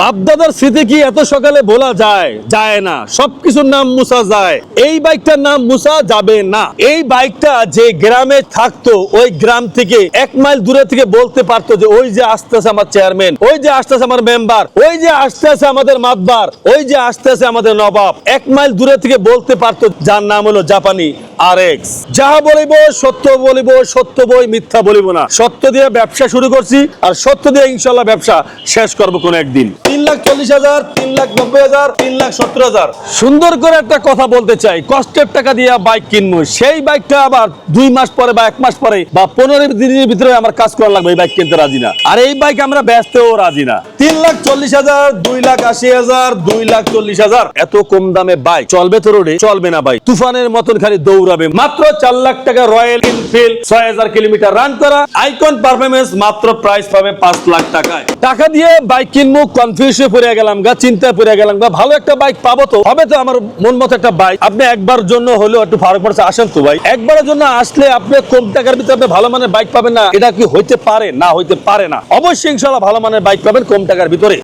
বাপদাদার স্মৃতি কি এত সকালে বলা যায়? যায় না। সবকিছুর নাম মুসা যায়। এই বাইকটার নাম মুসা যাবে না। এই বাইকটা যে গ্রামে থাকতো, ওই গ্রাম থেকে এক মাইল দূরে থেকে বলতে পারতো যে, ওই যে আসতেছে আমার চেয়ারম্যান, ওই যে আসতেছে আমার মেম্বার, ওই যে আসতেছে আমাদের মাতবার, ওই যে আসতেছে আমাদের নবাব। এক মাইল দূরে থেকে বলতে পারতো, যার নাম হলো জাপানি আর এক্স যাহা বলিব সত্য বলিব, সত্য বই মিথ্যা বলিব না। সত্য দিয়ে ব্যবসা শুরু করছি, আর সত্য দিয়ে ইনশাল্লাহ ব্যবসা শেষ করব কোনো একদিন। তিন লাখ চল্লিশ হাজার, তিন লাখ নব্বই হাজার, তিন লাখ সত্তর হাজার। সুন্দর করে একটা কথা বলতে চাই। কষ্টের টাকা দিয়ে বাইক কিনবো। সেই বাইকটা আবার দুই মাস পরে বা এক মাস পরে বা পনেরো দিনের ভিতরে আমার কাজ করা লাগবে এই বাইক কিনতে রাজি না। আর এই বাইক আমরা ব্যস্তেও রাজি না। তিন লাখ চল্লিশ হাজার, দুই লাখ আশি হাজার, দুই লাখ চল্লিশ হাজার। এত কম দামে বাইক চলবে তো রোডে চলবে না বাইক তুফানের মতন খালি দৌড়াবে। মাত্র চার লাখ টাকা রয়্যাল এনফিল্ড ছয় হাজার কিলোমিটার রান করা। আইকন পারফরমেন্স মাত্র প্রাইস পাবে পাঁচ লাখ টাকায়। টাকা দিয়ে বাইক কিনবো কনফিউশনে পড়ে গেলাম, গা চিন্তায় পড়ে গেলাম, বা ভালো একটা বাইক পাবো তো? হবে তো আমার মন মতো একটা বাইক আপনি একবার জন্য হলেও একটু ফারুক পড়ছে আসেন তো ভাই। একবারের জন্য আসলে আপনি কম টাকার ভিতরে আপনি ভালো মানের বাইক পাবেন না। এটা কি হইতে পারে? না হইতে পারে না। অবশ্যই ইনশাল্লাহ ভালো মানের বাইক পাবেন কম টাকার ভিতরে।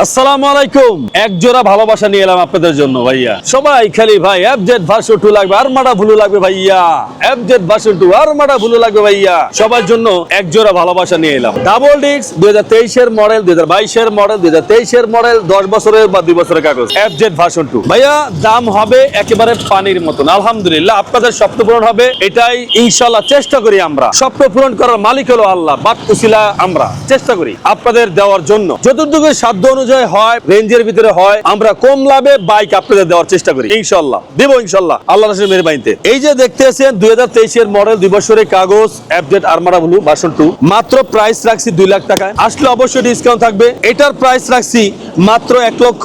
আসসালামু আলাইকুম। এক জোড়া ভালোবাসা নিয়ে এলাম আপনাদের জন্য ভাইয়া। সবাই খালি ভাই ভার্সন টু লাগবে আর মাডা ভুলু লাগবে ভাইয়া। ভার্সন টু আর মাডা ভুলু লাগবে ভাইয়া। সবার জন্য এক জোড়া ভালোবাসা নিয়ে এলাম। ডাবল দুই হাজার তেইশের মডেল দুই হাজার বাইশের মডেল দুই হাজার তেইশের মডেল দশ বছরের বা দুই বছরের কাগজ। ভার্সন টু ভাইয়া, দাম হবে একেবারে পানির মতন, আলহামদুলিল্লাহ। আপনাদের স্বপ্ন পূরণ হবে, এটাই ইনশাল্লাহ চেষ্টা করি আমরা। স্বপ্ন পূরণ করার মালিক হলো আল্লাহ উসিলা আমরা। চেষ্টা করি আপনাদের দেওয়ার জন্য। যতটুকু সাধ্য অনুযায়ী হয় রেঞ্জের ভিতরে হয়, আমরা কম লাভে বাইক আপনাদের দেওয়ার চেষ্টা করি, ইনশাল্লাহ। দেব ইনশাল্লাহ, আল্লাহ মেরে বাইনতে এই যে দেখতে আছেন দুই হাজার তেইশের মডেল দুই বছরের কাগজ অ্যাপডেট আরমারা ব্লু ভার্সন টু মাত্র প্রাইস রাখছি দুই লাখ টাকায়। আসলে অবশ্যই ডিসকাউন্ট থাকবে, এটার প্রাইস রাখছি মাত্র এক লক্ষ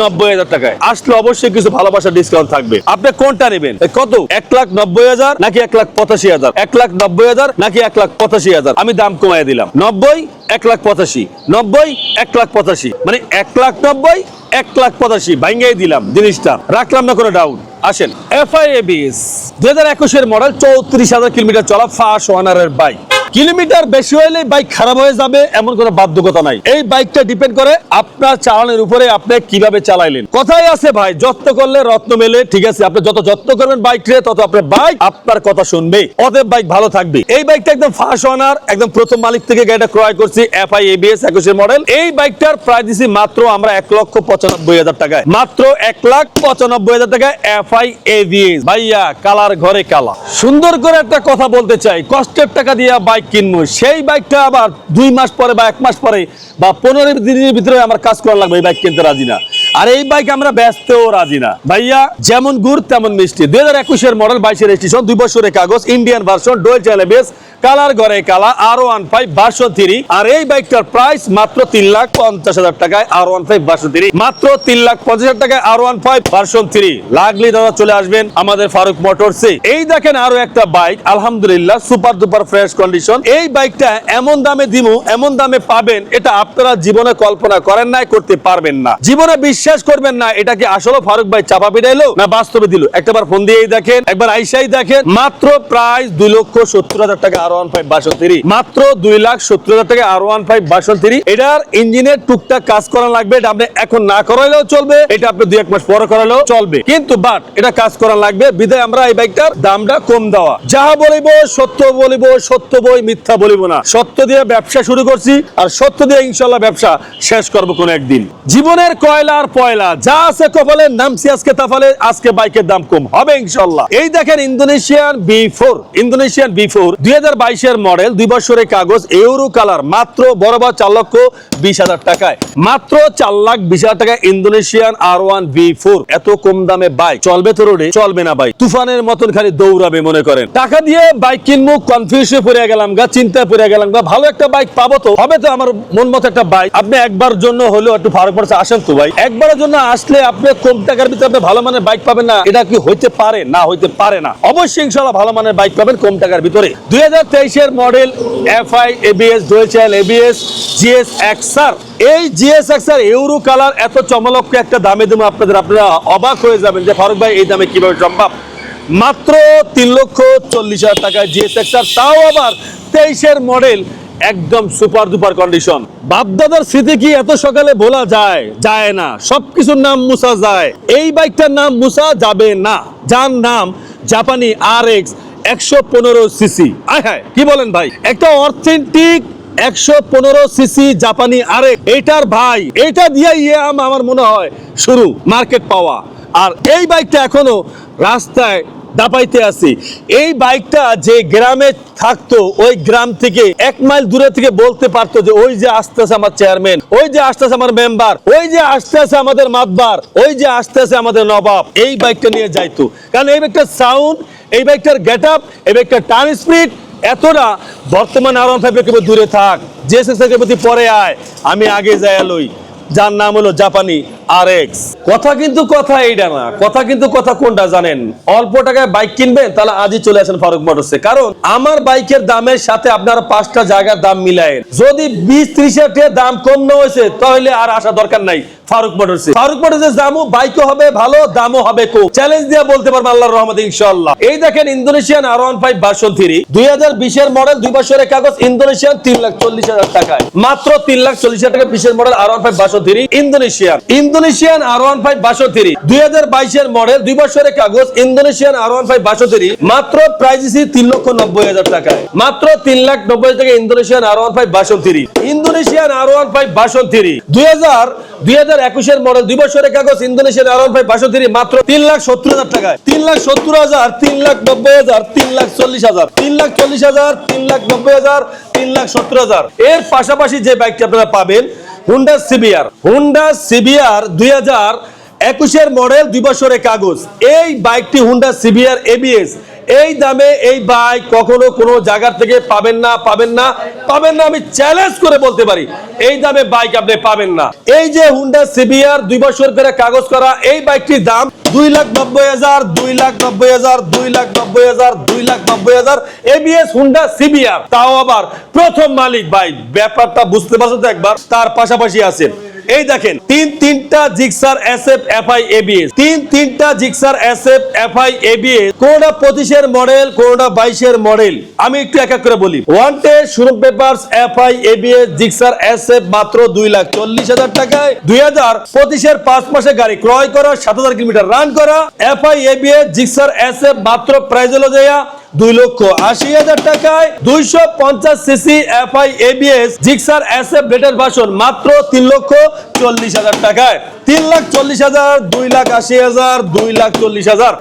নব্বই হাজার টাকায়। আসলে অবশ্যই কিছু ভালোবাসা ডিসকাউন্ট থাকবে। আপনি কোনটা নেবেন? কত? এক লাখ নব্বই হাজার নাকি এক লাখ পঁচাশি হাজার? এক লাখ নব্বই হাজার নাকি এক লাখ পঁচাশি হাজার? আমি দাম কমাই দিলাম। নব্বই এক লাখ পঁচাশি, নব্বই, এক লাখ পঁচাশি। মানে এক লাখ নব্বই, এক লাখ পঁচাশি। ভাঙ্গাই দিলাম জিনিসটা। রাখলাম না করে ডাউন আসেন এফআইএবিএস দুই হাজার একুশের মডেল চৌত্রিশ হাজার কিলোমিটার চলা ফার্স্ট ওয়ানারের বাইক কিলোমিটার বেশি হলে বাইক খারাপ হয়ে যাবে, এমন কোনো বাধ্যকতা নাই। এই বাইকটা ডিপেন্ড করে আপনার চালানোর উপরে আপনি কীভাবে চালাইলেন। কথাই আছে ভাই, যত্ন করলে রত্ন মেলে, ঠিক আছে? আপনি যত যত্ন করবেন বাইক রে, তত আপনার বাইক আপনার কথা শুনবে। অতএব বাইক ভালো থাকবে। এই বাইকটা একদম ফার্স্ট ওনার একদম প্রথম মালিক থেকে গাড়িটা ক্রয় করছি এফআই এবিএস একুশের মডেল এই বাইকটার প্রাইস দিছি মাত্র আমরা এক লক্ষ পঁচানব্বই হাজার টাকায়। মাত্র এক লাখ পঁচানব্বই হাজার টাকায় এফআই এবিএস ভাইয়া, কালার ঘরে কালা। সুন্দর করে একটা কথা বলতে চাই। কষ্টের টাকা দিয়ে বাইক কিনবো, সেই বাইকটা আবার দুই মাস পরে বা এক মাস পরে বা পনেরো দিনের ভিতরে আমার কাজ করা লাগবে, এই বাইক কিনতে রাজি না। আর এই বাইক আমরা ব্যস্তেও রাজি না। ভাইয়া, যেমন গুড়, তেমন মিষ্টি। দুই হাজার একুশের মডেল বাইশের রেজিস্ট্রেশন দুই বছরের কাগজ Indian version dual channel base colour ঘরে কালা R one five version three আর এই বাইকটার প্রাইস মাত্র তিন লাখ পঞ্চাশ হাজার টাকায় R one five version three মাত্র তিন লাখ পঞ্চাশ হাজার টাকায় R one five version three লাগলি দাদা চলে আসবেন আমাদের ফারুক মোটরসে। এই দেখেন আরও একটা বাইক আলহামদুলিল্লাহ সুপার দুপার ফ্রেশ কন্ডিশন এই বাইকটা এমন দামে দিমু, এমন দামে পাবেন, এটা আপনারা জীবনে কল্পনা করেন নাই, করতে পারবেন না। জীবনে বিশ্বাস করবেন না, এটা কি আসলে ফারুক ভাই চাপা পিটাইলো না বাস্তবে দিল? একবার ফোন দিয়েই দেখেন, একবার আইসাই দেখেন, মাত্র প্রাইস দুই লক্ষ সত্তর হাজার টাকা R one five version three মাত্র দুই লাখ সত্তর হাজার টাকা R one five version three এটার ইঞ্জিনের টুকটাক কাজ করা লাগবে, এটা আপনি এখন না করাইলেও চলবে, এটা আপনি দুই এক মাস পরে করালেও চলবে। কিন্তু বাট এটা কাজ করা লাগবে বিধায় আমরা এই বাইকটার দামটা কম দেওয়া। যাহা বলিব সত্য বলিব সত্য বই মিথ্যা বলিব না। সত্য দিয়ে ব্যবসা শুরু করছি, আর সত্য দিয়ে ইনশাল্লাহ ব্যবসা শেষ করব কোন একদিন। জীবনের কয়লা আর পয়লা, যা আছে কপালে নামছি আজকে তাফালে আজকে বাইকের দাম কম হবে ইনশাল্লাহ। এই দেখেন Indonesian B four, Indonesian B four, দুই বাইশের মডেল, দুই বছরের কাগজ ইউরো কালার, মাত্র চার লক্ষ বিশ হাজার টাকায়। মাত্র চার লাখ বিশ হাজার টাকায় Indonesian R one B four. এত কম দামে বাইক, চলবে তো রোডে? চলবে না বাইক। তুফানের মতন খালি দৌড়াবে মনে করেন। টাকা দিয়ে বাইক কিনবো কনফিউশনে পড়ে গেলাম গা, চিন্তায় পড়ে গেলাম গা, ভালো একটা বাইক পাবো তো? হবে তো আমার মন মতো একটা বাইক। আপনি একবার জন্য হলেও একটু ফারুক আসেন তো ভাই। একবারের জন্য আসলে আপনি কম টাকার ভিতরে আপনি ভালো মানের বাইক পাবেন না, এটা কি হইতে পারে? না, হইতে পারে না। অবশ্যই ইনশাল্লাহ ভালো মানের বাইক পাবেন কম টাকার ভিতরে। দুই হাজার তেইশের model FI ABS dual ABS Gixxer এই জিএস এক্সার ইউরো কালার এত চমলক্ষ একটা দামে দেবো আপনাদের, আপনারা অবাক হয়ে যাবেন যে ফারুক ভাই, এই দামে কীভাবে সম্ভব? মাত্র তিন লক্ষ চল্লিশ হাজার টাকায় জিএস এক্সার তাও আবার তেইশের মডেল একদম সুপার দুপার কন্ডিশন। বাপদাদার স্মৃতি কি এত সকালে বলা যায়? যায় না। সবকিছুর নাম মুসা যায়। এই বাইকটার নাম মুসা যাবে না। যার নাম জাপানি আর এক্স একশো পনেরো সিসি আয় হায়, কি বলেন ভাই? একটা অথেন্টিক একশো পনেরো সিসি জাপানি আরেক এটার ভাই এটা দিয়ে ইয়ে আমার মনে হয় শুরু, মার্কেট পাওয়া। আর এই বাইকটা এখনও রাস্তায় দাপাইতে আছি। এই বাইকটা যে গ্রামে থাকতো, ওই গ্রাম থেকে এক মাইল দূরে থেকে বলতে পারতো যে, ওই যে আসতেছে আমার চেয়ারম্যান, ওই যে আসতেছে আমার মেম্বার, ওই যে আসতেছে আমাদের মাতবার, ওই যে আসতেছে আমাদের নবাব। এই বাইকটা নিয়ে যাইতো। কারণ এই বাইকটার সাউন্ড এই বাইকটার গেট আপ এই বাইকটার টার্ন স্পিড এতটা, বর্তমান আর ওয়ান ফাইভ দূরে থাক যে প্রতি পরে আয়, আমি আগে যাই লই। যার নাম হলো জাপানি আর এক্স কথা কিন্তু কথা এইটা না। কথা কিন্তু কথা কোনটা জানেন? অল্প টাকায় বাইক কিনবেন, তাহলে আজই চলে আসেন ফারুক মোটরসে। কারণ আমার বাইকের দামের সাথে আপনার পাঁচটা জায়গার দাম মিলায়। যদি বিশ ত্রিশের দাম কম না হয়েছে, তাহলে আর আসা দরকার নাই। ফারুক মোটরসে ফারুক মোটরসের দামও বাইকও হবে, ভালো, দামও হবে কম চ্যালেঞ্জ দিয়ে বলতে পারব আল্লাহর রহমতে, ইনশাআল্লাহ। এই দেখেন Indonesian R one five version three দুই হাজার বিশের মডেল দুই বছরের কাগজ, ইন্দোনেশিয়ান তিন লাখ চল্লিশ হাজার টাকায়। মাত্র তিন লাখ চল্লিশ হাজার টাকা বিশের model R one five version three Indonesian. Indonesian R one five version three দুই হাজার বাইশের মডেল দুই বছরের কাগজ, Indonesian R one five version three মাত্র প্রাইস দিছি তিন লক্ষ নব্বই হাজার টাকায়। মাত্র তিন লাখ নব্বই হাজার টাকা Indonesian R one five version three Indonesian R one five version three দুই হাজার দুই মডেল দুই বছরের কাগজ ফাইভ ভার্সন মাত্র তিন লাখ সত্তর হাজার টাকায়। তিন লাখ সত্তর হাজার, তিন লাখ নব্বই হাজার, তিন লাখ চল্লিশ হাজার, তিন লাখ চল্লিশ হাজার, তিন লাখ নব্বই হাজার, তিন লাখ সত্তর হাজার। এর পাশাপাশি যে বাইকটি আপনারা পাবেন হুন্ডা সিবিআর হুন্ডা সিবিআর দুই হাজার একুশের মডেল দুই বছরের কাগজ। এই বাইকটি হুন্ডা সিবিআর এবিএস এই দামে এই বাইক কখনো কোনো জায়গার থেকে পাবেন না পাবেন না। পাবেন না, আমি চ্যালেঞ্জ করে বলতে পারি। এই দামে বাইক আপনি পাবেন না। এই যে হুন্ডা সিবিআর দুই বছর করে কাগজ করা, এই বাইকটির দাম দুই লাখ নব্বই হাজার, দুই লাখ নব্বই হাজার, দুই লাখ নব্বই হাজার, দুই লাখ নব্বই হাজার। এবিএস হুন্ডা সিবিআর তাও আবার প্রথম মালিক ভাই ব্যাপারটা বুঝতে পারছ তো একবার? তার পাশাপাশি আছে। এই দেখেন, তিন তিনটা জিক্সার এসএফ এফআই এবিএস। তিন তিনটা জিক্সার এসএফ এফআই এবিএস কোনটা পঁচিশের মডেল কোনটা বাইশের মডেল। আমি একটু এক এক করে বলি। Wanted showroom papers FI ABS, Gixxer SF মাত্র দুই লাখ চল্লিশ হাজার টাকায়। দুই হাজার পঁচিশের পাঁচ মাসে গাড়ি ক্রয় করা, সাত হাজার কিলোমিটার রান করা। এফআই এবিএস, জিক্সার এসএফ মাত্র প্রাইজ হলো দেয়া দুই লক্ষ আশি হাজার টাকায় দুইশো পঞ্চাশ সিসি এবিএস জিক্সার ভাষণ মাত্র তিন লক্ষ চল্লিশ হাজার টাকায়। তিন লাখ চল্লিশ হাজার, দুই লাখ আশি হাজার, দুই লাখ চল্লিশ হাজার।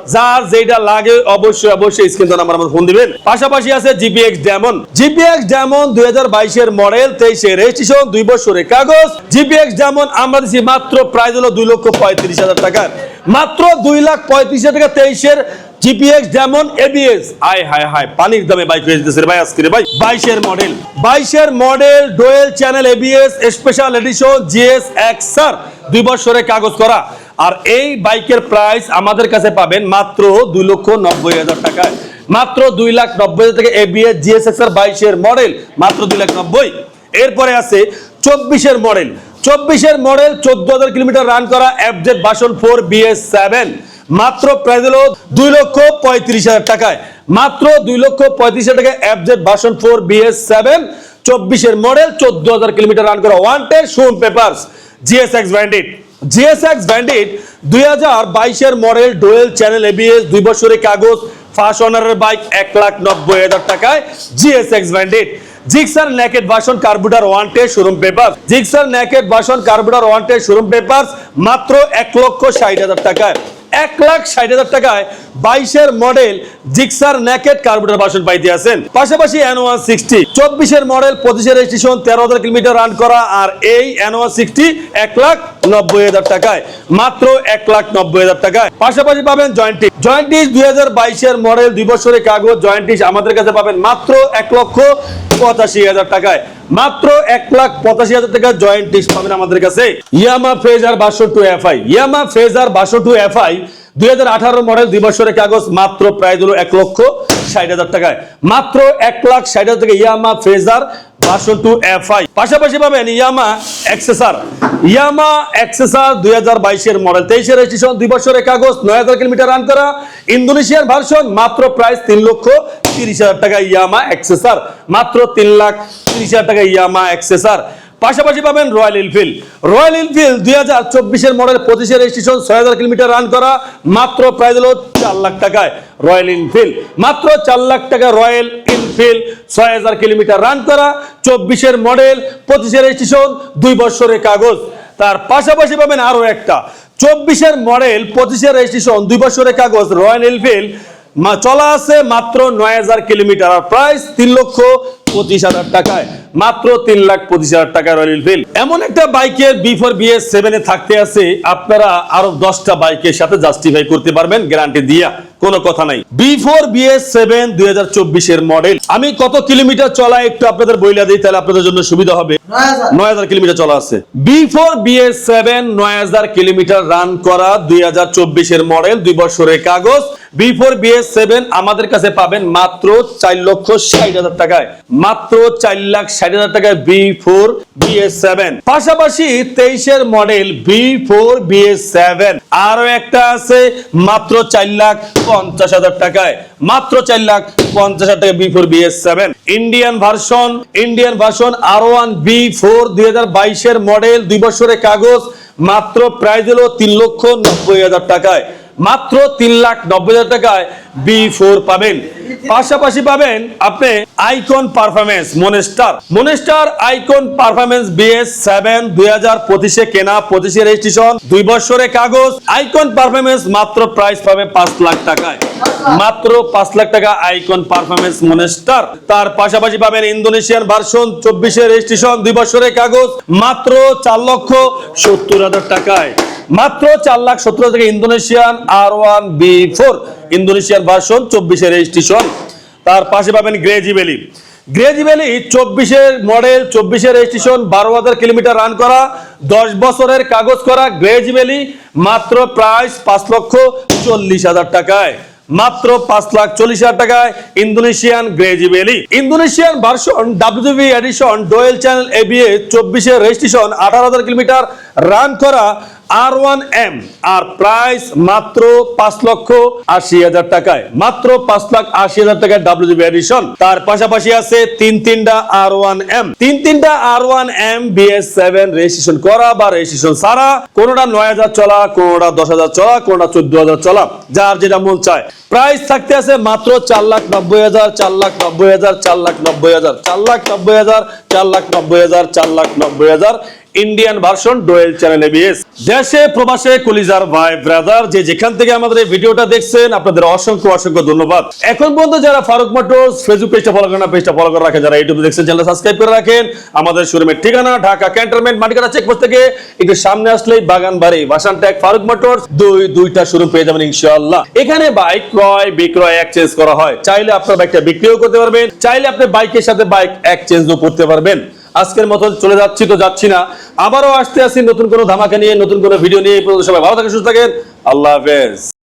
যেটা লাগে অবশ্যই অবশ্যই স্ক্রিন নাম্বার আমার ফোন দিবেন। পাশাপাশি আছে জিপিএক্স ডেমন জিপিএক্স ডেমন দুই হাজার বাইশের মডেল তেইশে রেজিস্ট্রেশন দুই বছরের কাগজ। জিপিএক্স ডেমন আমরা দিচ্ছি মাত্র হলো দুই লক্ষ পঁয়ত্রিশ হাজার টাকায়। মাত্র দুই লাখ পঁয়ত্রিশ হাজার টাকা, তেইশের জিপিএক্স যেমন এবিএস আয় হায় হায়, পানির দামে বাইক হয়ে যেতেছে ভাই আজকে ভাই। বাইশের মডেল বাইশের model dual channel ABS special edition Gixxer দুই বছরের কাগজ করা। আর এই বাইকের প্রাইস আমাদের কাছে পাবেন মাত্র দুই লক্ষ নব্বই হাজার টাকায়। মাত্র দুই লাখ নব্বই হাজার টাকা এবিএস জিএস এক্সার বাইশের মডেল মাত্র দুই লাখ নব্বই। এরপরে আছে চব্বিশের মডেল চব্বিশের মডেল চোদ্দ হাজার কিলোমিটার রান করা FZ version four BS seven মাত্র প্রাইস হলো দুই লক্ষ পঁয়ত্রিশ হাজার টাকায়। মাত্র দুই লক্ষ পঁয়ত্রিশ হাজার টাকায় FZ version four BS seven চব্বিশের মডেল চোদ্দ হাজার কিলোমিটার রান করা one ten showroom papers GSX Bandit GSX Bandit দুই হাজার বাইশের মডেল ডোয়েল চ্যানেল এবিএস দুই বছরের কাগজ ফার্স্ট অনারের বাইক এক লাখ নব্বই হাজার টাকায় GS GSX Bandit Gixxer naked version carburettor one ten showroom paper Gixxer naked version carburettor one ten showroom paper মাত্র এক লক্ষ ষাট হাজার টাকায়। এক লাখ ষাট হাজার টাকায় বাইশের মডেল জিক্সার নেকেট কার্বোটার বাসন পাইতে আছেন। পাশাপাশি অ্যানোয়ান সিক্সটি, চব্বিশের মডেল, পঁচিশের রেজিস্ট্রেশন, তেরো হাজার কিলোমিটার রান করা, আর এই অ্যানোয়ান সিক্সটি এক লাখ নব্বই হাজার টাকায়, মাত্র এক লাখ নব্বই হাজার টাকায়। পাশাপাশি পাবেন জয়েন্টিস জয়েন্টিস দুই হাজার বাইশের মডেল দুই বছরের কাগজ জয়েন্টিস আমাদের কাছে পাবেন মাত্র এক লক্ষ পঁচাশি হাজার টাকায়। মাত্র এক লাখ পঁচাশি হাজার টাকা জয়েন্টিস পাবেন আমাদের কাছে। ইয়ামা ফেজার বাসো টু এফআই ইয়ামা ফেজার বাসো টু এফআই দুই মডেল দুই বছরের কাগজ মাত্র প্রায় দিল এক লক্ষ ষাট হাজার টাকায়। মাত্র এক লাখ ষাট হাজার টাকা Yamaha Fazer two F I পাশাপাশি পাবেন ইয়ামা ইয়ামা দুই হাজার বাইশের মডেল তেইশের রেজিস্ট্রেশন দুই নয় হাজার কিলোমিটার রান করা। ইন্দোনেশিয়ার ভার্সন মাত্র প্রাইস তিন লক্ষ তিরিশ হাজার টাকা ইয়ামা এক্সেসার মাত্র তিন লাখ তিরিশ হাজার টাকা ইয়ামা এক্সেসার পাশাপাশি পাবেন রয়্যাল এনফিল্ড। রয়্যাল এনফিল্ড দুই হাজার চব্বিশের মডেল পঁচিশের রেজিস্ট্রেশন ছয় হাজার কিলোমিটার রান করা, মাত্র প্রায় হলো চার লাখ টাকায় রয়্যাল এনফিল্ড। মাত্র চার লাখ টাকা রয়্যাল এনফিল্ড ছয় হাজার কিলোমিটার রান করা, চব্বিশের মডেল পঁচিশের রেজিস্ট্রেশন দুই বছরের কাগজ। তার পাশাপাশি পাবেন আরও একটা, চব্বিশের মডেল পঁচিশের রেজিস্ট্রেশন দুই বছরের কাগজ রয়্যাল এনফিল্ড চলা আছে মাত্র নয় হাজার কিলোমিটার আর প্রাইস তিন লক্ষ পঁচিশ হাজার টাকায়। মাত্র তিন লাখ পঁচিশ হাজার টাকা রয়্যাল এনফিল্ড এমন একটা বাইকের বি ফোর বিএস সেভেনে থাকতে আছে আপনারা আরও দশটা বাইকের সাথে জাস্টিফাই করতে পারবেন গ্যারান্টি দিয়া কোনো কথা নাই। বি ফোর বিএস সেভেন দুই হাজার চব্বিশের মডেল আমি কত কিলোমিটার চলা একটু আপনাদের বইলা দিই তাহলে আপনাদের জন্য সুবিধা হবে। নয় হাজার। কিলোমিটার চলা আছে। বি ফোর বিএস সেভেন নয় হাজার কিলোমিটার রান করা দুই হাজার চব্বিশের মডেল দুই বছরের কাগজ। বি ফোর বিএস সেভেন আমাদের কাছে পাবেন মাত্র চার লক্ষ ষাট হাজার টাকায়। মাত্র চার লাখ ষাট হাজার টাকায় বি ফোর বিএস সেভেন পাশাপাশি তেইশের model B four BS seven আরও একটা আছে, মাত্র চার লাখ পঞ্চাশ হাজার টাকায়। মাত্র চার লাখ পঞ্চাশ হাজার টাকা B four BS seven Indian version Indian version R one B four দুই হাজার বাইশের মডেল দুই বছরের কাগজ। মাত্র প্রাইস হলো তিন লক্ষ নব্বই হাজার টাকায়। মাত্র তিন লাখ নব্বই হাজার টাকায় বি ফোর পাবেন। পাশাপাশি পাবেন আপনি icon performance monster monster icon performance BS seven দুই হাজার পঁচিশে কেনা, পঁচিশে রেজিস্ট্রেশন দুই বছরের কাগজ। আইকন পারফরমেন্স মাত্র প্রাইস পাবে পাঁচ লাখ টাকায়। মাত্র পাঁচ লাখ টাকা আইকন পারফরমেন্স মনেস্টার তার পাশাপাশি পাবেন ইন্দোনেশিয়ান ভার্সন চব্বিশে রেজিস্ট্রেশন দুই বছরের কাগজ। মাত্র চার লক্ষ সত্তর হাজার টাকায়। মাত্র চার লাখ সত্তর টাকা Indonesian R one B four, Indonesian version চব্বিশে রেজিস্ট্রেশন তার পাশে পাবেন গ্রেজি ভ্যালি গ্রেজি ভ্যালি চব্বিশের মডেল চব্বিশের রেজিস্ট্রেশন বারো হাজার কিলোমিটার রান করা, দশ বছরের কাগজ করা গ্রেজি ভ্যালি মাত্র প্রাইস পাঁচ লক্ষ চল্লিশ হাজার টাকায়। মাত্র পাঁচ লাখ চল্লিশ হাজার টাকায় ইন্দোনেশিয়ান গ্রেজি valley Indonesian version WB edition dual channel ABS চব্বিশের রেজিস্ট্রেশন আঠারো হাজার কিলোমিটার রান করা আর ওয়ান এম আর প্রাইস মাত্র পাঁচ লক্ষ আশি হাজার টাকায়। মাত্র পাঁচ লাখ আশি হাজার টাকায় ডাব্লিউবি এডিশন তার পাশাপাশি আছে তিন তিনটা আর ওয়ান এম তিন তিনটা R one M BS seven registration করা বা রেজিস্ট্রেশন ছাড়া, কোনোটা নয় হাজার চলা, কোনোটা দশ হাজার চলা, কোনোটা চোদ্দ হাজার চলা, যার যেটা মন চায়। প্রাইস থাকতে আছে মাত্র চার লাখ নব্বই হাজার, চার লাখ নব্বই হাজার, চার লাখ নব্বই হাজার, চার লাখ নব্বই হাজার, চার লাখ নব্বই হাজার, চার লাখ নব্বই হাজার। Indian version dual channel ABS দেশে, প্রবাসে, কলিজার ভাই ব্রাদার যে যেখান থেকে আমাদের এই ভিডিওটা দেখছেন, আপনাদের অসংখ্য অসংখ্য ধন্যবাদ। এখন পর্যন্ত যারা ফারুক মোটরস ফেসবুক পেজটা ফলো করেন পেজটা ফলো করে রাখেন, যারা ইউটিউবে দেখছেন চ্যানেল সাবস্ক্রাইব করে রাখেন। আমাদের শোরুমের ঠিকানা, ঢাকা ক্যান্টনমেন্ট মাটিকাটা চেকপোস্ট থেকে। একটু সামনে আসলেই বাগান বাড়ি ভাসান ট্যাগ ফারুক মোটরস দুই, দুইটা শোরুম পেয়ে যাবেন ইনশাআল্লাহ। এখানে বাইক ক্রয়, বিক্রয় এক্সচেঞ্জ করা হয়। চাইলে আপনার বাইকটা বিক্রিও করতে পারবেন, চাইলে আপনি বাইকের সাথে বাইক এক্সচেঞ্জও করতে পারবেন। আজকের মতো চলে যাচ্ছি তো যাচ্ছি না। আবারও আসতে আসি নতুন কোনো ধামাকা নিয়ে, নতুন কোনো ভিডিও নিয়ে। এই পর্যন্ত সবাই ভালো থাকেন, সুস্থ থাকেন। আল্লাহ হাফেজ।